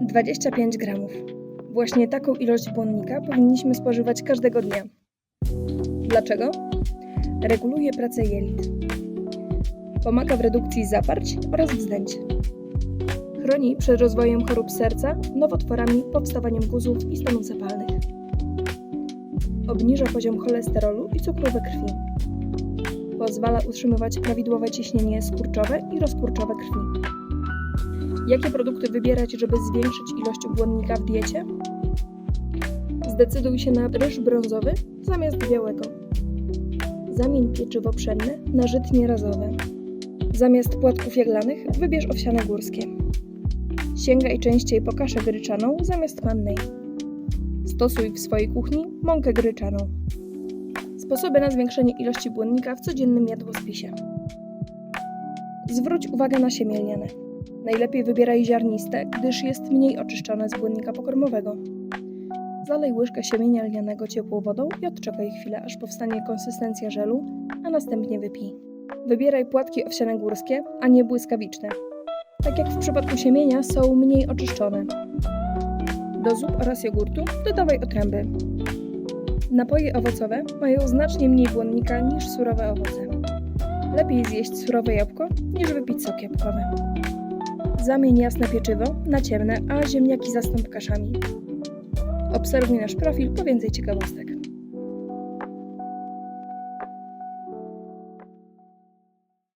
25 gramów. Właśnie taką ilość błonnika powinniśmy spożywać każdego dnia. Dlaczego? Reguluje pracę jelit. Pomaga w redukcji zaparć oraz wzdęć. Chroni przed rozwojem chorób serca, nowotworami, powstawaniem guzów i stanów zapalnych. Obniża poziom cholesterolu i cukru we krwi. Pozwala utrzymywać prawidłowe ciśnienie skurczowe i rozkurczowe krwi. Jakie produkty wybierać, żeby zwiększyć ilość błonnika w diecie? Zdecyduj się na ryż brązowy zamiast białego. Zamień pieczywo pszenne na żytnie razowe. Zamiast płatków jaglanych wybierz owsiane górskie. Sięgaj częściej po kaszę gryczaną zamiast mannej. Stosuj w swojej kuchni mąkę gryczaną. Sposoby na zwiększenie ilości błonnika w codziennym jadłospisie. Zwróć uwagę na siemię lniane. Najlepiej wybieraj ziarniste, gdyż jest mniej oczyszczone z błonnika pokarmowego. Zalej łyżkę siemienia lnianego ciepłą wodą i odczekaj chwilę, aż powstanie konsystencja żelu, a następnie wypij. Wybieraj płatki owsiane górskie, a nie błyskawiczne. Tak jak w przypadku siemienia są mniej oczyszczone. Do zup oraz jogurtu dodawaj otręby. Napoje owocowe mają znacznie mniej błonnika niż surowe owoce. Lepiej zjeść surowe jabłko niż wypić sok jabłkowy. Zamień jasne pieczywo na ciemne, a ziemniaki zastąp kaszami. Obserwuj nasz profil po więcej ciekawostek.